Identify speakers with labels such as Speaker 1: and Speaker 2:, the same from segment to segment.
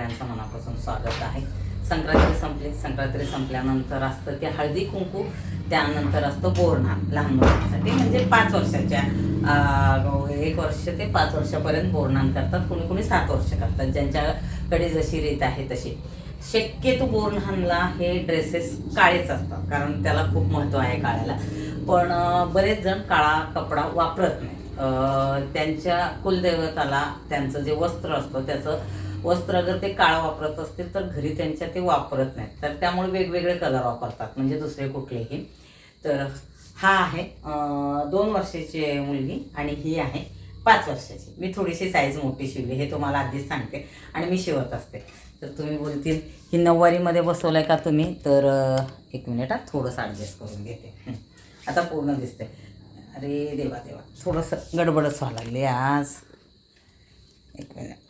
Speaker 1: सगळ्यांचं मनापासून स्वागत आहे. संक्रांती संपली. संक्रांती संपल्यानंतर असतं ते हळदी कुंकू त्यानंतर असतं बोरणा लहान मुलांसाठी. म्हणजे पाच वर्षाच्या एक वर्ष ते पाच वर्षापर्यंत बोरणान करतात. कोणी कोणी सात वर्ष करतात. ज्यांच्याकडे जशी रीत आहे तशी. शक्यतो बोरणाला हे ड्रेसेस काळेच असतात. कारण त्याला खूप महत्त्व आहे काळ्याला. पण बरेच जण काळा कपडा वापरत नाही त्यांच्या कुलदैवताला त्यांचं जे वस्त्र असतं त्याचं वस्त्र अगर ते काळं वापरत असतील तर घरी त्यांच्या ते वापरत नाहीत. तर त्यामुळे वेगवेगळे कलर वापरतात म्हणजे दुसरे कुठलेही. तर हा आहे दोन वर्षाची मुलगी आणि ही आहे पाच वर्षाची. मी थोडीशी साईज मोठी शिवली हे तुम्हाला आधीच सांगते. आणि मी शिवत असते. तर तुम्ही बोलतील ही नऊवारीमध्ये बसवलं का तुम्ही? तर एक मिनिट हा थोडंसं ॲडजस्ट करून घेते. आता पूर्ण दिसते अरे देवा देवा. थोडंसं गडबडच व्हावं लागली आज. एक मिनिट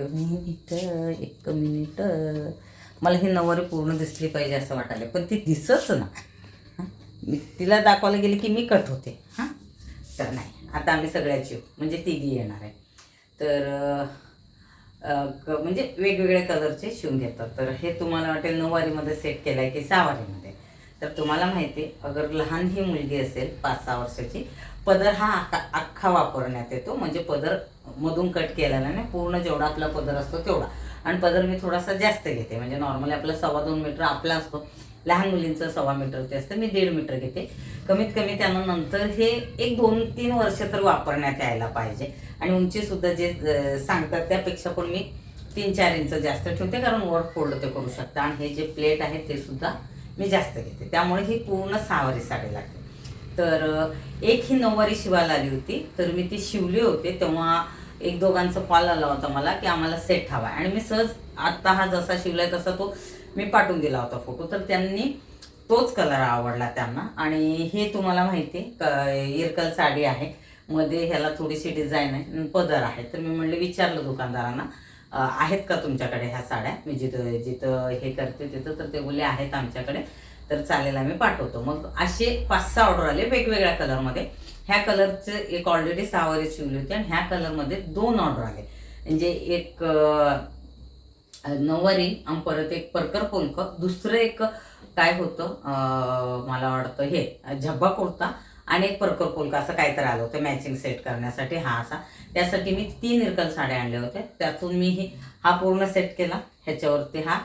Speaker 1: मिनिट एक मिनिट. मला ही नऊवारी पूर्ण दिसली पाहिजे असं वाटायला. पण ती दिसच ना. मी तिला दाखवायला गेली की मी कट होते. हां? तर नाही. आता आम्ही सगळ्याची येऊ. म्हणजे तिघी येणार आहे. तर क- म्हणजे वेगवेगळ्या कलरचे शिवून घेतात. तर हे तुम्हाला वाटेल नऊवारीमध्ये सेट केलं आहे की सहावारीमध्ये. तर तुम्हाला माहिती आहे, अगर लहान ही मुलगी असेल पाच सहा वर्षाची पदर हा अख्खा अख्खा वापरण्यात येतो. म्हणजे पदर मधून कट केलेला नाही. पूर्ण जेवढा आपला पदर असतो तेवढा. आणि पदर मी थोडासा जास्त घेते. म्हणजे नॉर्मली आपला सव्वा दोन मीटर आपला असतो. लहान मुलींचं सव्वा मीटर ते असतं. मी दीड मीटर घेते. कमीत कमी त्यानं नंतर हे एक दोन तीन वर्ष तर वापरण्यात यायला पाहिजे. आणि उंचीसुद्धा जे सांगतात त्यापेक्षा पण मी तीन चार इंच जास्त ठेवते. कारण वर फोल्ड ते करू शकता. आणि हे जे प्लेट आहे ते सुद्धा मी जास्त घेते. त्यामुळे ही पूर्ण सहावारी साडी लागते. तर एक ही नऊवारी शिवायला आली होती. तर मी ती शिवली होते. तेव्हा एक दोघांचा कॉल आला होता मला की आम्हाला सेट हवा आणि मी सहज आत्ता हा जसा शिवलाय तसा तो मी पाठवून दिला होता फोटो तर त्यांनी तोच कलर आवडला त्यांना. आणि हे तुम्हाला माहिती आहे, इरकल साडी आहे. मध्ये ह्याला थोडीशी डिझाईन आहे पदर आहे. तर मी म्हणले विचारलं दुकानदारांना आहेत का तुमच्याकडे ह्या साड्या? मी जिथं जिथं हे करते तिथं तर ते बोले आहेत आमच्याकडे. तर चालेल आम्ही पाठवतो. मग असे पाच सहा ऑर्डर आले वेगवेगळ्या कलरमध्ये ह्या कलरचे एक ऑलरेडी सहावारी शिवली होती आणि ह्या कलरमध्ये दोन ऑर्डर आले. म्हणजे एक नववारी नऊवारी आणि परत एक परकर पोलक. दुसरं एक काय होतं मला वाटतं हे झब्बा कुर्ता आणि एक परकर पोलका. असं काहीतरी आलं होतं मॅचिंग सेट करण्यासाठी. हा असा. त्यासाठी मी तीन इरकल साड्या आणल्या होत्या. त्यातून मी हा पूर्ण सेट केला. ह्याच्यावरती हा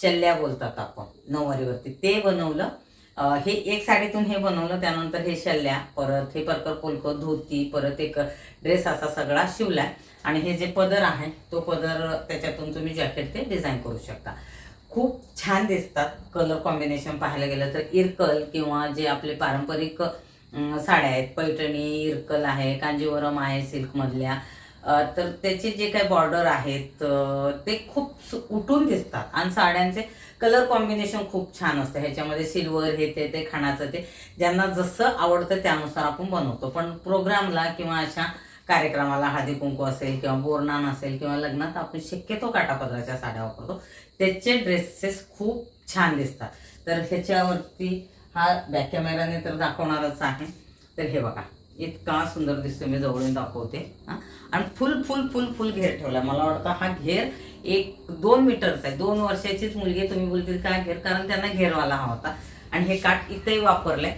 Speaker 1: शल्ल्या बोलतात आपण नऊवारीवरती. ते बनवलं. हे एक साडीतून हे बनवलं त्यानंतर हे शल्ल्या परत हे परकर पोलकं धोती परत एक ड्रेस असा सगळा शिवलाय. आणि हे जे पदर आहे तो पदर त्याच्यातून तुम्ही जॅकेट ते डिझाईन करू शकता. खूप छान दिसतात. कलर कॉम्बिनेशन पाहायला गेलं तर इरकल किंवा जे आपले पारंपरिक साड्या आहेत पैठणी इरकल आहे कांजीवरम आहे सिल्कमधल्या. तर त्याचे जे काही बॉर्डर आहेत ते खूप सु- उठून दिसतात. आणि साड्यांचे कलर कॉम्बिनेशन खूप छान असतं. ह्याच्यामध्ये सिल्वर हे ते ते खाण्याचं ते ज्यांना जसं आवडतं त्यानुसार आपण बनवतो. पण प्रोग्रामला किंवा अशा कार्यक्रमाला हळदी कुंकू असेल किंवा बोरनान असेल किंवा लग्नात आपण शक्यतो काटापदराच्या साड्या वापरतो. त्याचे ड्रेसेस खूप छान दिसतात. तर ह्याच्यावरती हा बॅक कॅमेराने तर दाखवणारच आहे. तर हे बघा. इतका सुंदर दिसतो मी जवळून दाखवते. आणि फुल फुल फुल फुल घेर ठेवला मला वाटतं हा घेर एक दोन मीटरचा आहे. दोन वर्षाचीच मुलगी तुम्ही बोलतील काय घेर? कारण त्यांना घेरवाला हा होता. आणि हे काठ इथेही वापरलंय.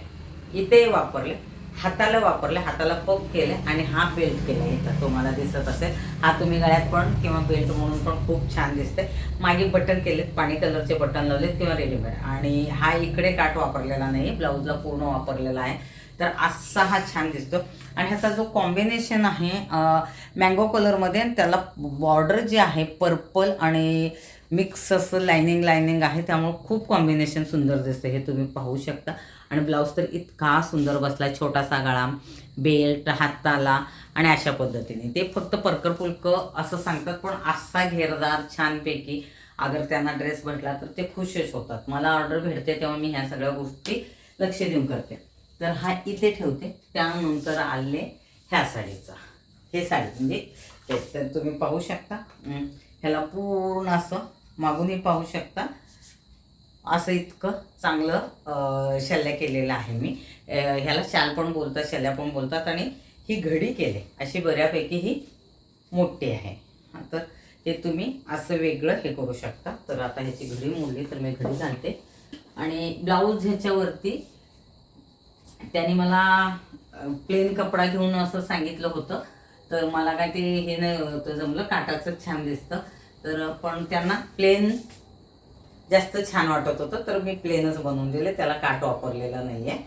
Speaker 1: इथेही वापरले हाताला वापरले हाताला पग केले आणि हा बेल्ट केला इथं. तुम्हाला दिसत असेल. हा तुम्ही गळ्यात पण किंवा बेल्ट म्हणून पण खूप छान दिसते मागे बटन केलेत पाणी कलरचे बटन लावलेत किंवा रेडीमेड आणि हा इकडे काठ वापरलेला नाही. ब्लाऊजला पूर्ण वापरलेला आहे. तर असा हा छान दिसतो. आणि ह्याचा जो कॉम्बिनेशन आहे मँगो कलरमध्ये आणि त्याला बॉर्डर जे आहे पर्पल आणि मिक्स असं लायनिंग लायनिंग आहे त्यामुळे खूप कॉम्बिनेशन सुंदर दिसतं हे तुम्ही पाहू शकता. आणि ब्लाऊज तर इतका सुंदर बसला छोटासा गळा बेल्ट हाताला आणि अशा पद्धतीने. ते फक्त परकर पुलक असं सांगतात पण असा घेरदार छानपैकी अगर त्यांना ड्रेस भेटला तर ते खुशच होतात. मला ऑर्डर भेटते तेव्हा मी ह्या सगळ्या गोष्टी लक्ष देऊन करते. तर हा इथे ठेवते. त्यानंतर आले ह्या साडीचा. हे साडी म्हणजे तर तुम्ही पाहू शकता. ह्याला पूर्ण असं मागूनही पाहू शकता. असं इतकं चांगलं शल्य केलेलं आहे मी. ह्याला शाल पण बोलतात शल्या पण बोलतात आणि ही घडी केले. अशी बऱ्यापैकी ही मोठी आहे. तर हे तुम्ही असं वेगळं हे करू शकता. तर आता ह्याची घडी मोडली तर मी घडी घालते. आणि ब्लाऊज ह्याच्यावरती त्याने मला प्लेन कपडा घेऊन असं सांगितलं होतं. तर मला काय ते हे नाही होतं जमलं काटाचं छान दिसतं. तर पण त्यांना प्लेन जास्त छान वाटत होतं तर मी प्लेनच बनवून दिले. त्याला काट वापरलेला नाही आहे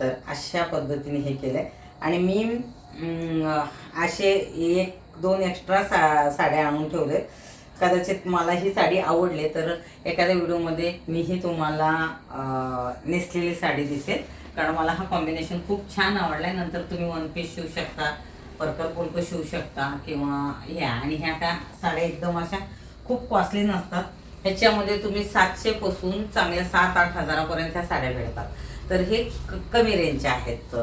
Speaker 1: तर अशा पद्धतीने हे केलं आहे आणि मी असे एक दोन एक्स्ट्रा सा साड्या आणून ठेवले कदाचित मला ही साडी आवडली तर एखाद्या व्हिडिओमध्ये मीही तुम्हाला नेसलेली साडी दिसेल. कारण मला हा कॉम्बिनेशन खूप छान आवडला आहे नंतर तुम्ही वन पीस शिवू शकता परकर पुलक शिवू शकता किंवा ह्या. आणि ह्या त्या साड्या एकदम अशा खूप कॉस्टली नसतात. ह्याच्यामध्ये तुम्ही सातशेपासून चांगल्या सात आठ हजारापर्यंत ह्या साड्या भेटतात तर हे क- कमी रेंज आहेत.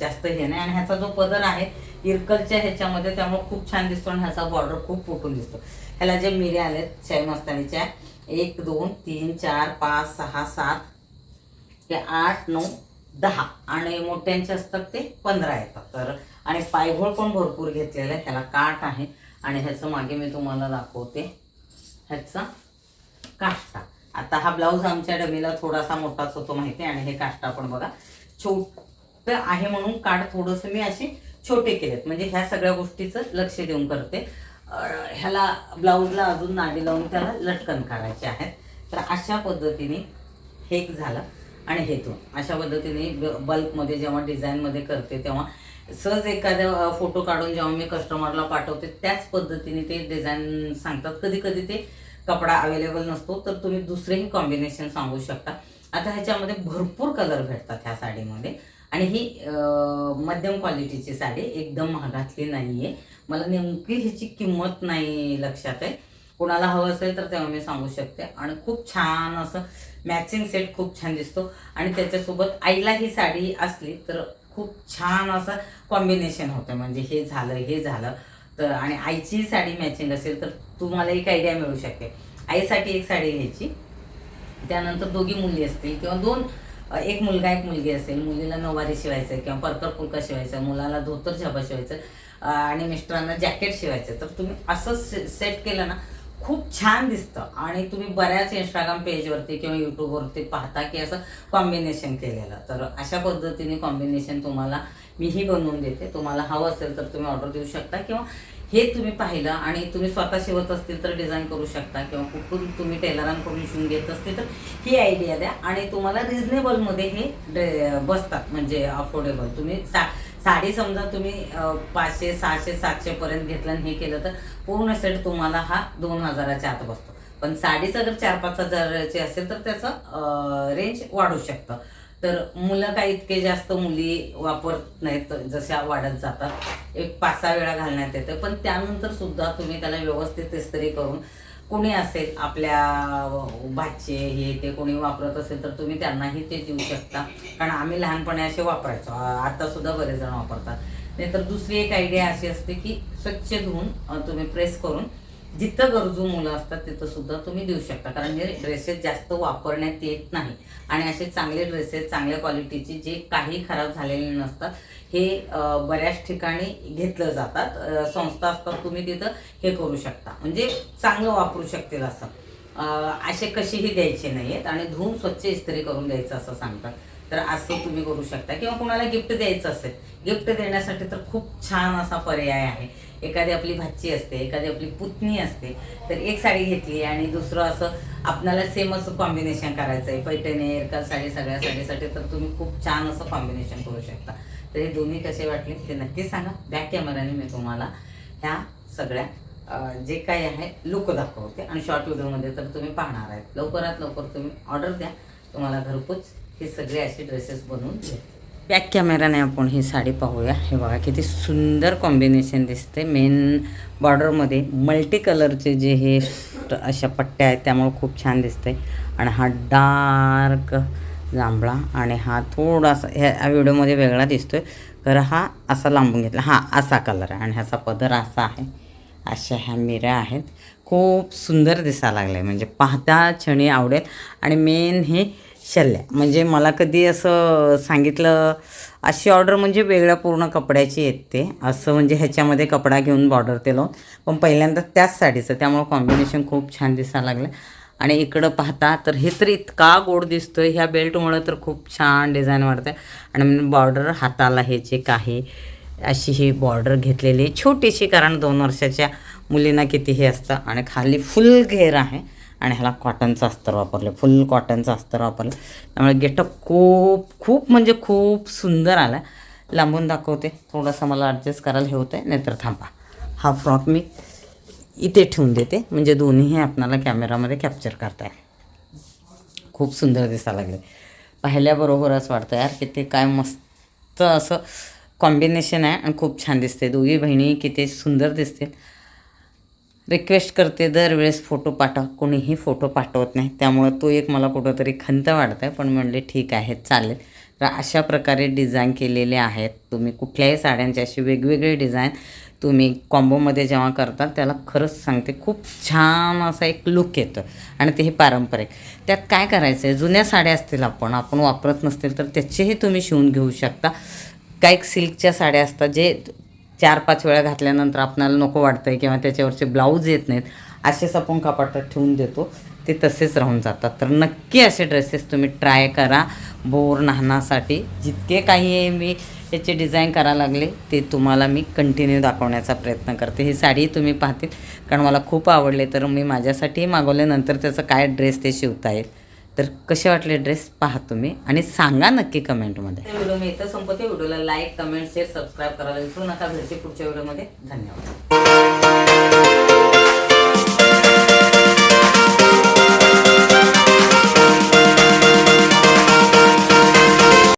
Speaker 1: जास्त हे नाही. आणि ह्याचा जो पदर आहे इरकलच्या ह्याच्यामध्ये त्यामुळे खूप छान दिसतो आणि ह्याचा बॉर्डर खूप फुटून दिसतो. ह्याला जे मिऱ्या आलेत शाही मस्तानीच्या एक दोन तीन चार पाच सहा सात हे आठ नऊ दहा आणि मोठ्यांचे असतात ते पंधरा येतात. तर आणि पायघोळ पण भरपूर घेतलेला आहे. ह्याला काठ आहे. आणि ह्याचं मागे मी तुम्हाला दाखवते. ह्याचा काष्टा. आता हा ब्लाऊज आमच्या डमीला थोडासा मोठाच होतो माहिती आहे. आणि हे काष्टा पण बघा. छोट आहे म्हणून काठ थोडंसं मी असे छोटे केलेत. म्हणजे ह्या सगळ्या गोष्टीचं लक्ष देऊन करते. ह्याला ब्लाऊजला अजून नाडी लावून त्याला लटकन काढायचे आहेत. तर अशा पद्धतीने हे एक झालं. आणि हेतो अशा पद्धतीने ब- बल्कमध्ये जेव्हा डिझाईनमध्ये करते तेव्हा सहज एखाद्या फोटो काढून जेव्हा मी कस्टमरला पाठवते त्याच पद्धतीने ते डिझाईन सांगतात. कधी कधी ते कपडा अवेलेबल नसतो तर तुम्ही दुसरेही कॉम्बिनेशन सांगू शकता. आता ह्याच्यामध्ये भरपूर कलर भेटतात ह्या साडीमध्ये. आणि ही मध्यम क्वालिटीची साडी एकदम महागातली नाही आहे मला नेमकी ह्याची किंमत नाही लक्षात आहे. कोणाला हवं असेल तर तेव्हा मी सांगू शकते. आणि खूप छान असं मॅचिंग सेट खूप छान दिसतो. आणि त्याच्यासोबत आईला ही साडी असली तर खूप छान असं कॉम्बिनेशन होतं. म्हणजे हे झालं हे झालं. तर आणि आईची साडी मॅचिंग असेल तर तुम्हाला एक आयडिया मिळू शकते आईसाठी एक साडी घ्यायची. त्यानंतर दोघी मुली असतील किंवा दोन एक मुलगा एक मुलगी असेल. मुलीला नऊवारी शिवायचं किंवा परकर फुलका शिवायचं मुलाला धोतर झाबा शिवायचं आणि मिस्टरांना जॅकेट शिवायचं तर तुम्ही असं से सेट केलं ना खूप छान दिसतं. आणि तुम्ही बऱ्याच इंस्टाग्राम पेजवरती किंवा यूट्यूबवरती पाहता की असं कॉम्बिनेशन केलेलं. तर अशा पद्धतीने कॉम्बिनेशन तुम्हाला मीही बनवून देते. तुम्हाला हवं असेल तर तुम्ही ऑर्डर देऊ शकता किंवा हे तुम्ही पाहिलं आणि तुम्ही स्वतः शिवत असतील तर डिझाईन करू शकता किंवा कुठून तुम्ही टेलरांकडून शिवून घेत असतील तर ही आयडिया द्या. आणि तुम्हाला रिझनेबलमध्ये हे बसतात. म्हणजे अफोर्डेबल तुम्ही सा साडी समजा तुम्ही पाचशे सहाशे सातशेपर्यंत घेतलं आणि हे केलं तर पूर्ण सेट तुम्हाला हा दोन हजाराच्या आत बसतो. पण साडीचं जर चार पाच हजाराची असेल तर त्याचं रेंज वाढू शकतं. तर मुलं काही इतके जास्त मुली वापरत नाहीत जशा वाढत जातात. एक पाच सहा वेळा घालण्यात येतं. पण त्यानंतर सुद्धा तुम्ही त्याला व्यवस्थित इस्त्री करून कोणी असेल आपल्या भाचे हे ते कोणी वापरत असेल तर तुम्ही त्यांनाही ते देऊ शकता. कारण आम्ही लहानपणी असे वापरायचो. आता सुद्धा बरेच जण वापरतात. नाहीतर दुसरी एक आयडिया अशी असते की स्वच्छ धुवून तुम्ही प्रेस करून जिथं गरजू मुलं असतात तिथं सुद्धा तुम्ही देऊ शकता. कारण हे ड्रेसेस जास्त वापरण्यात येत नाही आणि असे चांगले ड्रेसेस चांगल्या क्वालिटीचे जे काही खराब झालेले नसतात हे बऱ्याच ठिकाणी घेतलं जातात. संस्था असतात तुम्ही तिथं हे करू शकता. म्हणजे चांगलं वापरू शकतील असं. असे कसेही द्यायचे नाही आहेत आणि धुवून स्वच्छ इस्त्री करून द्यायचं असं सांगतात. तर असं तुम्ही करू शकता. किंवा कोणाला गिफ्ट द्यायचं असेल गिफ्ट देण्यासाठी तर खूप छान असा पर्याय आहे. एखादी आपली भाची असते एखादी आपली पुतणी असते तर एक साडी घेतली आणि दुसरं असं आपणाला सेम असं कॉम्बिनेशन करायचं आहे पैठणी एरका साडी सगळ्या साडीसाठी तर तुम्ही खूप छान असं कॉम्बिनेशन करू शकता. तर हे दोन्ही कसे वाटले ते नक्की सांगा. बॅक कॅमेराने मी तुम्हाला ह्या सगळ्या जे काही आहे लुक दाखवते. आणि शॉर्ट व्हिडिओमध्ये तर तुम्ही पाहणार आहेत. लवकरात लवकर तुम्ही ऑर्डर द्या. तुम्हाला घरपोच हे सगळे असे ड्रेसेस बनवून देते. बॅक कॅमेराने आपण ही साडी पाहूया. हे बघा किती सुंदर कॉम्बिनेशन दिसते. मेन बॉर्डरमध्ये मल्टी कलरचे जे हे अशा पट्ट्या आहेत त्यामुळे खूप छान दिसते. आणि हा डार्क जांभळा आणि हा थोडासा ह्या व्हिडिओमध्ये वेगळा दिसतोय. खरं हा असा लांबून घेतला. हा असा कलर आहे आणि ह्याचा पदर असा आहे. अशा ह्या मिऱ्या आहेत. खूप सुंदर दिसायला लागले म्हणजे पाहता क्षणी आवडेल. आणि मेन हे शल्ल्या म्हणजे मला कधी असं सांगितलं अशी ऑर्डर म्हणजे वेगळ्या पूर्ण कपड्याची येते. असं म्हणजे ह्याच्यामध्ये कपडा घेऊन बॉर्डर ते लावून. पण पहिल्यांदा त्याच साडीचं त्यामुळं कॉम्बिनेशन खूप छान दिसायला लागलं. आणि इकडं पाहता तर हे तर इतका गोड दिसतोय. ह्या बेल्टमुळं तर खूप छान डिझाईन वाटते आणि बॉर्डर हाताला हे जे काही अशी ही बॉर्डर घेतलेली. आहे छोटीशी कारण दोन वर्षाच्या मुलींना किती हे असतं. आणि खाली फुल घेर आहे. आणि ह्याला कॉटनचं अस्तर वापरलं. फुल कॉटनचं अस्तर वापरलं. त्यामुळे गेटअप खूप खूप म्हणजे खूप सुंदर आला लांबून दाखवते. थोडंसं मला ॲडजस्ट करायला हे होतं आहे नाहीतर थांबा. हा फ्रॉक मी इथे ठेवून देते. म्हणजे दोन्हीही आपणाला कॅमेरामध्ये कॅप्चर करता येईल. खूप सुंदर दिसायला लागले. पाहिल्याबरोबरच वाटतं यार की ते काय मस्त असं कॉम्बिनेशन आहे आणि खूप छान दिसते. दोघी बहिणी किती सुंदर दिसतील. रिक्वेस्ट करते दरवेळेस फोटो पाठव. कोणीही फोटो पाठवत नाही. त्यामुळं तो एक मला कुठंतरी खंत वाटत आहे पण म्हणले ठीक आहे चालेल. तर अशा प्रकारे डिझाईन केलेले आहेत. तुम्ही कुठल्याही साड्यांचे असे वेगवेगळे डिझाईन तुम्ही कॉम्बोमध्ये जेव्हा करता त्याला खरंच सांगते खूप छान असा एक लुक येतं. आणि ते हे पारंपरिक. त्यात काय करायचं आहे जुन्या साड्या असतील आपण आपण वापरत नसतील तर त्याचेही तुम्ही शिवून घेऊ शकता. काही सिल्कच्या साड्या असतात जे चार पाच वेळा घातल्यानंतर आपणाला नको वाटतं आहे किंवा त्याच्यावरचे ब्लाऊज येत नाहीत असेच आपण कपाटात ठेवून देतो. ते तसेच राहून जातात. तर नक्की असे ड्रेसेस तुम्ही ट्राय करा. बोर नाहनासाठी जितके काही मी याचे डिझाईन करायला लागले ते तुम्हाला मी कंटिन्यू दाखवण्याचा प्रयत्न करते. ही साडी तुम्ही पाहतील कारण मला खूप आवडले. तर मी माझ्यासाठीही मागवले. नंतर त्याचं काय ड्रेस ते शिवता येईल. तर कसे वाटले ड्रेस? पहा तुम्ही. आणि सांगा नक्की कमेंटमध्ये. व्हिडिओ मी इथं संपते व्हिडिओला लाईक कमेंट शेअर सबस्क्राईब करायला विसरू नका. भेटते पुढच्या व्हिडिओमध्ये. धन्यवाद.